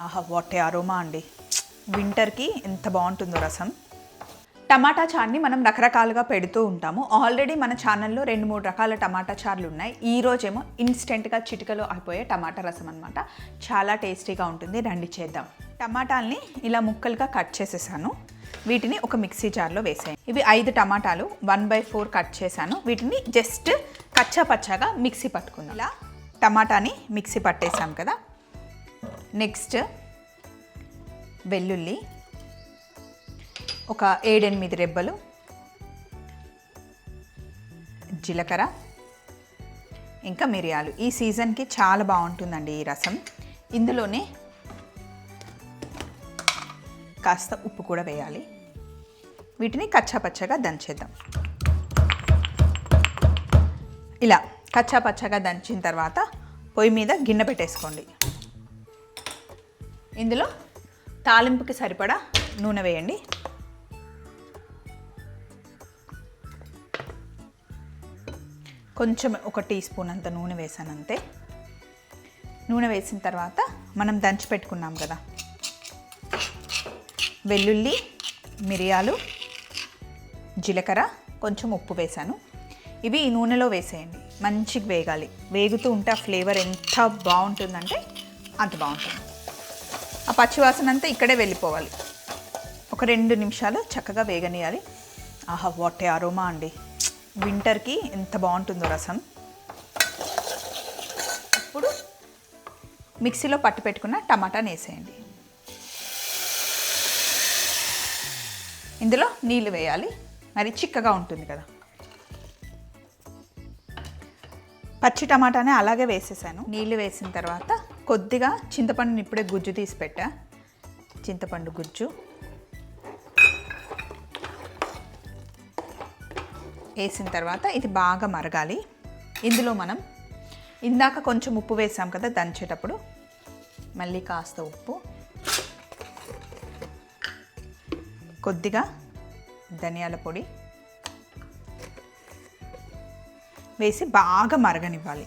ఆహా what aroma అండి. వింటర్కి ఎంత బాగుంటుందో రసం. టమాటా చార్ని మనం రకరకాలుగా పెడుతూ ఉంటాము. ఆల్రెడీ మన ఛానల్లో రెండు మూడు రకాల టమాటా చార్లు ఉన్నాయి. ఈ రోజేమో ఇన్స్టెంట్గా చిటికలో అయిపోయే టమాటా రసం అనమాట చాలా టేస్టీగా ఉంటుంది. రండి చేద్దాం. టమాటాల్ని ఇలా ముక్కలుగా కట్ చేసేసాను. వీటిని ఒక మిక్సీ జార్లో వేసాను ఇవి ఐదు టమాటాలు వన్ బై ఫోర్ కట్ చేశాను. వీటిని జస్ట్ కచ్చా పచ్చాగా మిక్సీ పట్టుకుందాం. ఇలా టమాటాని మిక్సీ పట్టేసాం కదా. నెక్స్ట్ వెల్లుల్లి ఒక ఏడెనిమిది రెబ్బలు జీలకర్ర ఇంకా మిరియాలు. ఈ సీజన్కి చాలా బాగుంటుందండి ఈ రసం. ఇందులోనే కాస్త ఉప్పు కూడా వేయాలి. వీటిని కచ్చాపచ్చగా దంచేద్దాం. ఇలా కచ్చాపచ్చగా దంచిన తర్వాత పొయ్యి మీద గిన్నె పెట్టేసుకోండి. ఇందులో తాలింపుకి సరిపడా నూనె వేయండి. కొంచెం ఒక టీ స్పూన్ అంత నూనె వేసాను అంతే. నూనె వేసిన తర్వాత మనం దంచి పెట్టుకున్నాం కదా. వెల్లుల్లి మిరియాలు జీలకర్ర కొంచెం ఉప్పు వేసాను. ఇవి ఈ నూనెలో వేసేయండి. మంచిగా వేగాలి. వేగుతూ ఉంటే ఆ ఫ్లేవర్ ఎంత బాగుంటుందంటే అంత బాగుంటుంది. ఆ పచ్చివాసన అంతా ఇక్కడే వెళ్ళిపోవాలి. ఒక రెండు నిమిషాలు చక్కగా వేగనీయాలి. ఆహా వాట్ అరోమా అండి. వింటర్కి ఎంత బాగుంటుందో రసం. ఇప్పుడు మిక్సీలో పట్టు పెట్టుకున్న టమాటాని వేసేయండి. ఇందులో నీళ్ళు వేయాలి. మరి చిక్కగా ఉంటుంది కదా. పచ్చి టమాటానే అలాగే వేసేసాను. నీళ్ళు వేసిన తర్వాత కొద్దిగా చింతపండుని ఇప్పుడే గుజ్జు తీసి పెట్టా. చింతపండు గుజ్జు. వేసిన తర్వాత ఇది బాగా మరగాలి. ఇందులో మనం ఇందాక కొంచెం ఉప్పు వేసాం కదా దంచేటప్పుడు మళ్ళీ కాస్త ఉప్పు. కొద్దిగా ధనియాల పొడి వేసి బాగా మరగనివ్వాలి.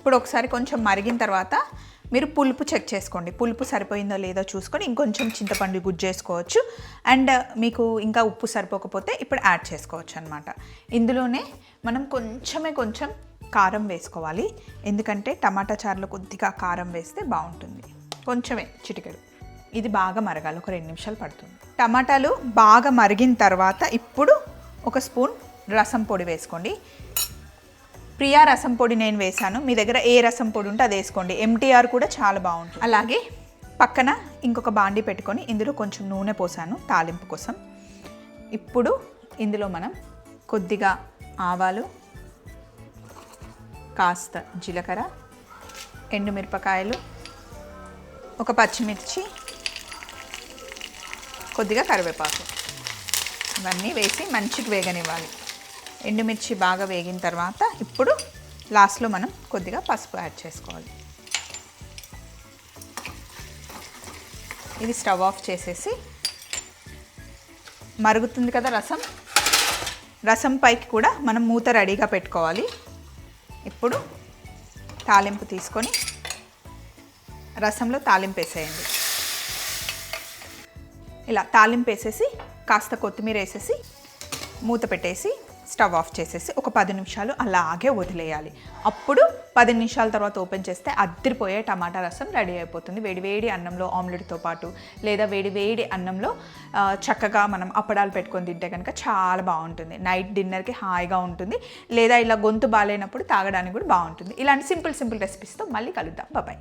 ఇప్పుడు ఒకసారి కొంచెం మరిగిన తర్వాత మీరు పులుపు చెక్ చేసుకోండి. పులుపు సరిపోయిందో లేదో చూసుకొని ఇంకొంచెం చింతపండు గుజ్జు చేసుకోవచ్చు అండ్ మీకు ఇంకా ఉప్పు సరిపోకపోతే ఇప్పుడు యాడ్ చేసుకోవచ్చు అనమాట ఇందులోనే మనం కొంచెమే కొంచెం కారం వేసుకోవాలి. ఎందుకంటే టమాటా చారులో కొద్దిగా కారం వేస్తే బాగుంటుంది. కొంచెమే చిటికెడు. ఇది బాగా మరగాలి. ఒక రెండు నిమిషాలు పడుతుంది. టమాటాలు బాగా మరిగిన తర్వాత ఇప్పుడు ఒక స్పూన్ రసం పొడి వేసుకోండి. ప్రియా రసం పొడి నేను వేశాను. మీ దగ్గర ఏ రసం పొడి ఉంటే అది వేసుకోండి. ఎంటీఆర్ కూడా చాలా బాగుంటుంది. అలాగే పక్కన ఇంకొక బాండి పెట్టుకొని ఇందులో కొంచెం నూనె పోసాను తాలింపు కోసం. ఇప్పుడు ఇందులో మనం కొద్దిగా ఆవాలు కాస్త జీలకర్ర ఎండుమిరపకాయలు ఒక పచ్చిమిర్చి కొద్దిగా కరివేపాకు. ఇవన్నీ వేసి మంచిగా వేగనివ్వాలి. ఎండుమిర్చి బాగా వేగిన తర్వాత ఇప్పుడు లాస్ట్లో మనం కొద్దిగా పసుపు యాడ్ చేసుకోవాలి. ఇది స్టవ్ ఆఫ్ చేసేసి మరుగుతుంది కదా రసం. రసం పైకి కూడా మనం మూత రెడీగా పెట్టుకోవాలి. ఇప్పుడు తాలింపు తీసుకొని రసంలో తాలింపు వేసేయండి. ఇలా తాలింపు వేసేసి కాస్త కొత్తిమీర వేసేసి మూత పెట్టేసి స్టవ్ ఆఫ్ చేసేసి ఒక పది నిమిషాలు అలాగే వదిలేయాలి. అప్పుడు పది నిమిషాల తర్వాత ఓపెన్ చేస్తే అద్దరిపోయే టమాటా రసం రెడీ అయిపోతుంది. వేడివేడి అన్నంలో ఆమ్లెట్తో పాటు లేదా వేడివేడి అన్నంలో చక్కగా మనం అప్పడాలు పెట్టుకొని తింటే కనుక చాలా బాగుంటుంది. నైట్ డిన్నర్కి హాయిగా ఉంటుంది. లేదా ఇలా గొంతు బాగాలేనప్పుడు తాగడానికి కూడా బాగుంటుంది. ఇలాంటి సింపుల్ సింపుల్ రెసిపీస్తో మళ్ళీ కలుద్దాం. బాబాయ్